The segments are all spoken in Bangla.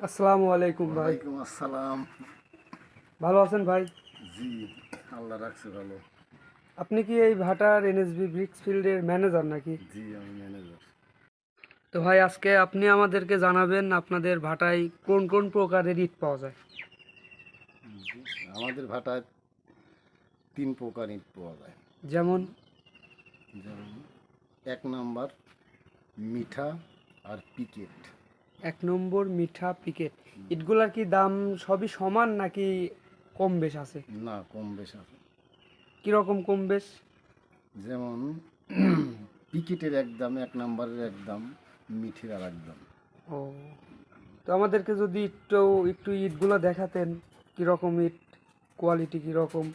আসসালামু আলাইকুম ভাই। ওয়ালাইকুম আসসালাম। ভালো আছেন ভাই? জি আল্লাহ রাখছে ভালো। আপনি কি এই ভাটার এনএসবি ব্রিক্স ফিল্ডের ম্যানেজার নাকি? জি আমি ম্যানেজার। তো ভাই আজকে আপনি আমাদেরকে জানাবেন আপনাদের ভাটায় কোন কোন প্রকারের ইট পাওয়া যায়। আমাদের ভাটায় তিন প্রকার ইট পাওয়া যায়। যেমন? যেমন এক নাম্বার মিঠা আর পিকেট। এক নম্বর মিঠা পিকেট ইটগুলার কি দাম সবই সমান নাকি কম বেশ আছে? না কম বেশ আছে। কীরকম কম বেশ? যেমন পিকেটের এক দাম এক নাম্বারের এক দাম মিঠের আর এক দাম। ও। তো আমাদেরকে যদি একটু একটু ইটগুলো দেখাতেন কীরকম ইট কোয়ালিটি কীরকম?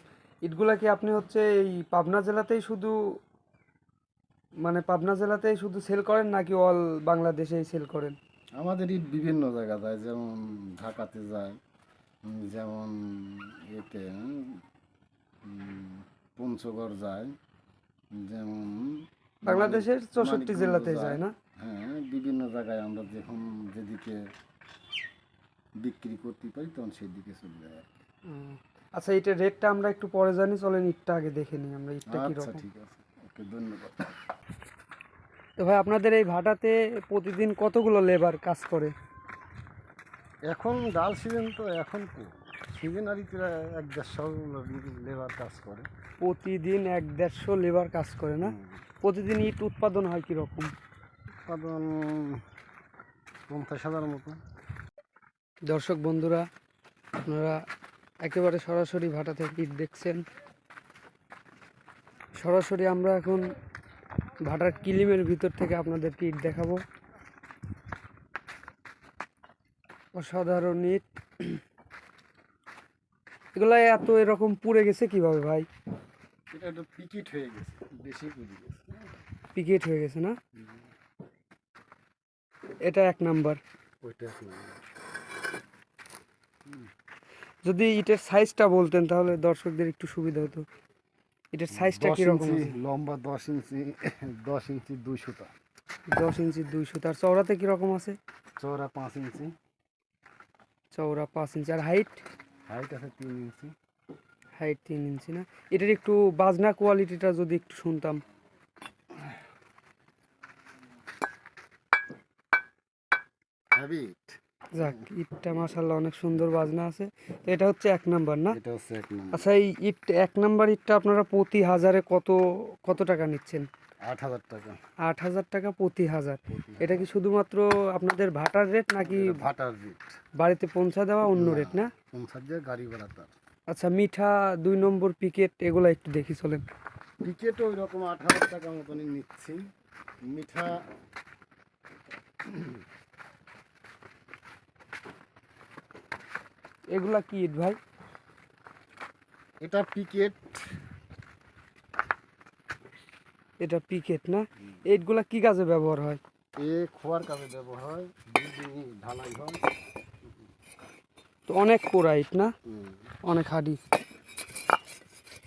ইটগুলা কি আপনি হচ্ছে এই পাবনা জেলাতেই শুধু মানে পাবনা জেলাতেই শুধু সেল করেন নাকি অল বাংলাদেশেই সেল করেন? আমাদের ইট বিভিন্ন জায়গা যায় যেমন ঢাকাতে যায় যেমন এতে পঞ্চগড় যায় যেমন বাংলাদেশের চৌষট্টি জেলাতে যায়। না? হ্যাঁ বিভিন্ন জায়গায় আমরা যখন যেদিকে বিক্রি করতে পারি তখন সেই দিকে চলে যায় আর কি। আচ্ছা এটার রেটটা আমরা একটু পরে জানি চলেন ইটটা আগে দেখে নিই আমরা ইটটা আচ্ছা কীরকম? ঠিক আছে। ওকে ধন্যবাদ। তো ভাই আপনাদের এই ভাটাতে প্রতিদিন কতগুলো লেবার কাজ করে? এখন ডাল সিজন তো এখন সিজনারিতে এক দেড়শো লেবার কাজ করে। প্রতিদিন এক দেড়শো লেবার কাজ করে না? প্রতিদিন ইট উৎপাদন হয় কীরকম? উৎপাদন পঞ্চাশ হাজার মতো। দর্শক বন্ধুরা আপনারা একেবারে সরাসরি ভাটা থেকে ইট দেখছেন। সরাসরি আমরা এখন ভাটার কিলিমের ভিতর থেকে আপনাদেরকে ইট দেখাবো। অসাধারণ ইট। এগুলো এত এরকম পুড়ে গেছে কীভাবে ভাই? এটা পিকিট হয়ে গেছে বেশি পুড়ে গেছে। পিকেট হয়ে গেছে না? এটা এক নাম্বার। ওইটা যদি ইটের সাইজটা বলতেন তাহলে দর্শকদের একটু সুবিধা হতো। ইটের সাইজটা কীরকম লম্বা দশ ইঞ্চি দশ ইঞ্চি দুইশোটা দশ ইঞ্চি দুইশো তার চওড়াতে কীরকম আছে? চৌড়া পাঁচ ইঞ্চি। চওড়া পাঁচ ইঞ্চি। আর হাইট হাইট আছে তিন ইঞ্চি। হাইট তিন ইঞ্চি না? এটার একটু বাজনা কোয়ালিটিটা যদি একটু শুনতাম। হ্যাবিট যাক ইটটা মাসাল্লাহ অনেক সুন্দর বাজনা আছে। তো এটা হচ্ছে এক নাম্বার না? এটা হচ্ছে এক নম্বর। আচ্ছা এই ইট এক নাম্বার ইটটা আপনারা প্রতি হাজারে কত কত টাকা নিচ্ছেন? আট হাজার টাকা। আট হাজার টাকা প্রতি হাজার। এটা কি শুধুমাত্র আপনাদের ভাটার রেট নাকি ভাটার রেট। বাড়িতে পৌঁছা দেওয়া অন্য রেট না? পঞ্চাশ দিয়ে গাড়ি ভাড়া তার। আচ্ছা মিঠা দুই নম্বর পিকেট এগুলো একটু দেখি চলেন। টিকেটও ওই রকম আট হাজার টাকা মতনই নিচ্ছি। মিঠা এগুলা কি ইট ভাই? এটা পিকেট। এটা পিকেট না? এইটগুলা কি কাজে ব্যবহার হয়? এ খোয়ার কাজে ব্যবহার হয় ঢালাই হয়। তো অনেক কোরা ইট না? অনেক হাডি।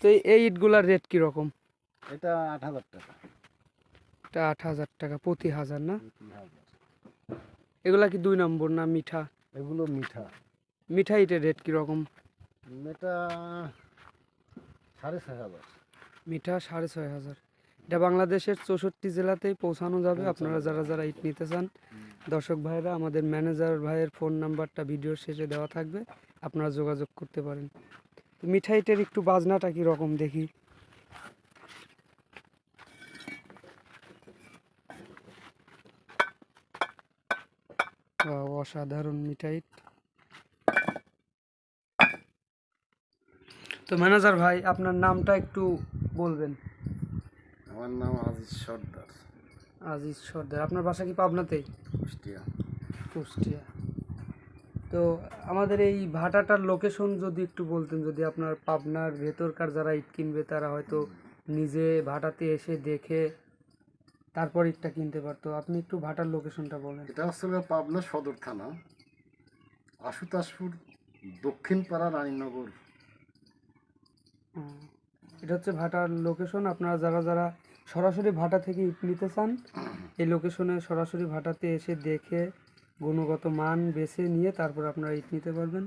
তো এই- ইটগুলার রেট কীরকম এটা আট হাজার টাকা। এটা আট হাজার টাকা প্রতি হাজার না? এগুলা কি দুই নম্বর না মিঠা? এগুলো মিঠা। মিঠা ইটের রেট কীরকম এটা সাড়ে ছয় হাজার। মিঠা সাড়ে ছয় হাজার। এটা বাংলাদেশের চৌষট্টি জেলাতেই পৌঁছানো যাবে। আপনারা যারা যারা ইট নিতে চান দর্শক ভাইরা আমাদের ম্যানেজার ভাইয়ের ফোন নাম্বারটা ভিডিওর শেষে দেওয়া থাকবে। আপনারা যোগাযোগ করতে পারেন। তো মিঠাইটের একটু বাজনাটা কীরকম দেখি? অসাধারণ মিঠাইট তো ম্যানেজার ভাই আপনার নামটা একটু বলবেন। আমার নাম আজিজ সর্দার। আজিজ সর্দার আপনার বাসা কি পাবনাতেই? কুষ্টিয়া। কুষ্টিয়া। তো আমাদের এই ভাটাটার লোকেশন যদি একটু বলতেন যদি আপনার পাবনার ভেতরকার যারা ইট কিনবে তারা হয়তো নিজে ভাটাতে এসে দেখে তারপর ইটটা কিনতে পারতো। আপনি একটু ভাটার লোকেশনটা বলেন। এটা হলো পাবনা সদর থানা। আশুতাসপুর দক্ষিণ পাড়া রানীনগর। এটা হচ্ছে ভাটার লোকেশন আপনারা যারা যারা সরাসরি ভাটা থেকে ইট নিতে চান, এই লোকেশনে সরাসরি ভাটাতে এসে দেখে, গুণগত মান বেছে নিয়ে তারপর আপনারা ইট নিতে পারবেন।